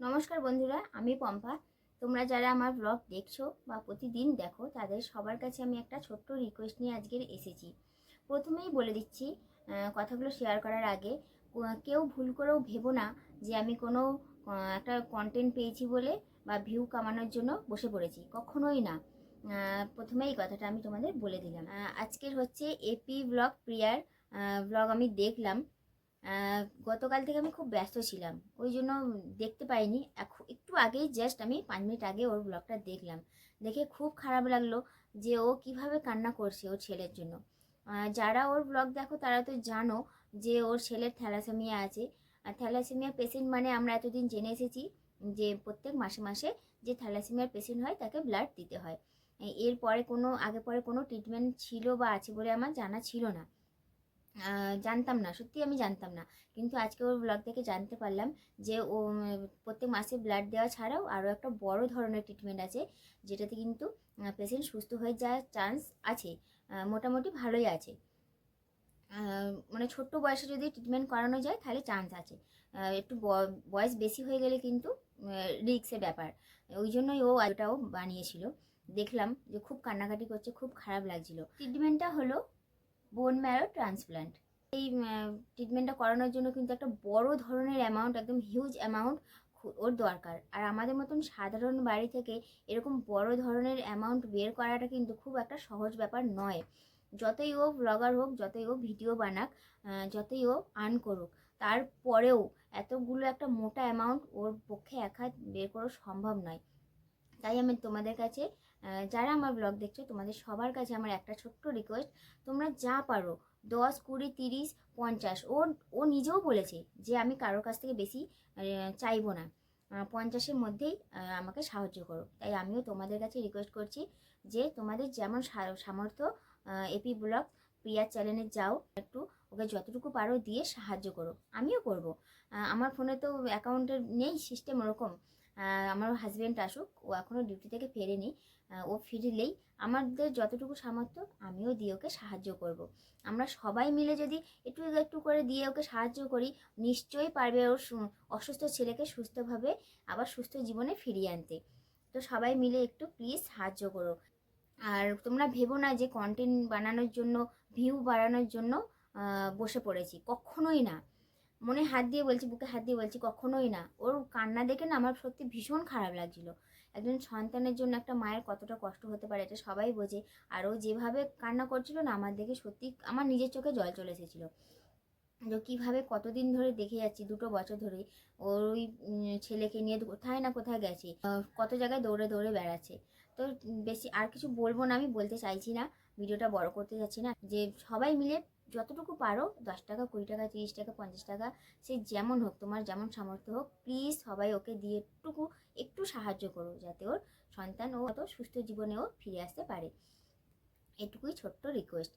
নমস্কার বন্ধুরা, আমি পম্পা। তোমরা যারা আমার ব্লগ দেখছ বা প্রতিদিন দেখো, তাদের সবার কাছে আমি একটা ছোট্ট রিকোয়েস্ট নিয়ে আজকের এসেছি। প্রথমেই বলে দিচ্ছি কথাগুলো শেয়ার করার আগে কেউ ভুল করেও ভেবো না যে আমি কোনো একটা কন্টেন্ট পেয়েছি বলে বা ভিউ কামানোর জন্য বসে পড়েছি, কখনোই না। প্রথমে এই কথাটা আমি তোমাদের বলে দিলাম। আজকের হচ্ছে এপি ব্লগ প্রিয়ার ব্লগ আমি দেখলাম। গতকাল থেকে আমি খুব ব্যস্ত ছিলাম। ওই জন্য দেখতে পাইনি। একটু আগেই জাস্ট আমি পাঁচ মিনিট আগে ওর ব্লগটা দেখলাম। দেখে খুব খারাপ লাগল যে ও কীভাবে কান্না করছে ওর ছেলের জন্য। যারা ওর ব্লগ দেখো তারা তো জানো যে ওর ছেলের থ্যালাসেমিয়া আছে। আর থ্যালাসেমিয়া পেশেন্ট মানে আমরা এতদিন জেনে এসেছি যে প্রত্যেক মাসে মাসে যে থ্যালাসেমিয়ার পেশেন্ট হয় তাকে ব্লাড দিতে হয়। এরপরে কোনো, আগে পরে কোনো ট্রিটমেন্ট ছিল বা আছে বলে আমার জানা ছিল না। জানতাম না সত্যি আমি জানতাম না। কিন্তু আজকে ওর ব্লগ থেকে জানতে পারলাম যে, ও প্রত্যেক মাসে ব্লাড দেওয়া ছাড়াও আরও একটা বড় ধরনের ট্রিটমেন্ট আছে, যেটাতে কিন্তু পেশেন্ট সুস্থ হয়ে যাওয়ার চান্স আছে মোটামুটি ভালোই আছে। মানে ছোট্ট বয়সে যদি ট্রিটমেন্ট করানো যায়, তাহলে চান্স আছে। একটু বয়স বেশি হয়ে গেলে কিন্তু রিক্সের ব্যাপার। ওই জন্যই ও ওটাও বানিয়েছিল। দেখলাম যে, খুব কান্নাকাটি করছে, খুব খারাপ লাগছিল। ট্রিটমেন্টটা হলো বোন ম্যারো ট্রান্সপ্লান্ট এই ট্রিটমেন্টটা করানোর জন্য কিন্তু একটা বড় ধরনের অ্যামাউন্ট একদম হিউজ অ্যামাউন্ট ওর দরকার। আর আমাদের মতন সাধারণ বাড়ি থেকে এরকম বড় ধরনের অ্যামাউন্ট বের করাটা কিন্তু খুব একটা সহজ ব্যাপার নয়। যতই ও ব্লগার হোক, যতই ও ভিডিও বানাক যতই ও আর্ন করুক, তারপরেও এতগুলো একটা মোটা অ্যামাউন্ট ওর পক্ষে এক হাত বের করা সম্ভব নয়। তাই আমি তোমাদের কাছে যারা আমার ব্লগ দেখছ, তোমাদের সবার কাছে আমার একটা ছোট্ট রিকোয়েস্ট তোমরা যা পারো, দশ, কুড়ি, তিরিশ, পঞ্চাশ, ও ও নিজেও বলেছে যে আমি কারোর কাছ থেকে বেশি চাইব না। পঞ্চাশের মধ্যেই আমাকে সাহায্য করো। তাই আমিও তোমাদের কাছে রিকোয়েস্ট করছি যে তোমাদের যেমন সামর্থ্য এপি ব্লগ প্রিয়ার চ্যানেলে যাও, একটু ওকে যতটুকু পারো দিয়ে সাহায্য করো। আমিও করব। আমার ফোনে তো অ্যাকাউন্টের নেই সিস্টেম ওরকম। আমার হাজব্যান্ড আসুক, ও এখনও ডিউটি থেকে ফেরেনি ও ফিরলেই আমাদের যতটুকু সামর্থ্য, আমিও দিয়ে ওকে সাহায্য করব। আমরা সবাই মিলে যদি একটু একটু করে দিয়ে ওকে সাহায্য করি, নিশ্চয়ই পারবে ওর অসুস্থ ছেলেকে সুস্থভাবে, আবার সুস্থ জীবনে ফিরিয়ে আনতে। তো সবাই মিলে একটু প্লিজ সাহায্য করো। আর তোমরা ভেবো না যে কন্টেন্ট বানানোর জন্য ভিউ বাড়ানোর জন্য বসে পড়েছি, কখনোই না। মনে হাত দিয়ে বলছি, বুকে হাত দিয়ে বলছি, কখনোই না। ওর কান্না দেখে না আমার সত্যি ভীষণ খারাপ লাগছিল। একজন সন্তানের জন্য একটা মায়ের কতটা কষ্ট হতে পারে এটা সবাই বোঝে। আর ও যেভাবে কান্না করছিল না, আমার দেখে সত্যি আমার নিজের চোখে জল চলে এসেছিল। যে কীভাবে কতদিন ধরে দেখে যাচ্ছি, দুটো বছর ধরে ওই ছেলেকে নিয়ে কোথায় না কোথায় গেছে কত জায়গায় দৌড়ে দৌড়ে বেড়াচ্ছে। তো বেশি আর কিছু বলব না, আমি বলতে চাইছি না, ভিডিওটা বড় করতে যাচ্ছি না। যে সবাই মিলে যতটুকু পারো, দশ টাকা, কুড়ি টাকা, তিরিশ টাকা, পঞ্চাশ টাকা, সে যেমন হোক, তোমার যেমন সামর্থ্য হোক প্লিজ সবাই ওকে দিয়ে একটুকু, একটু সাহায্য করো যাতে ওর সন্তান ও অত সুস্থ জীবনেও ফিরে আসতে পারে। এটুকুই ছোট্ট রিকোয়েস্ট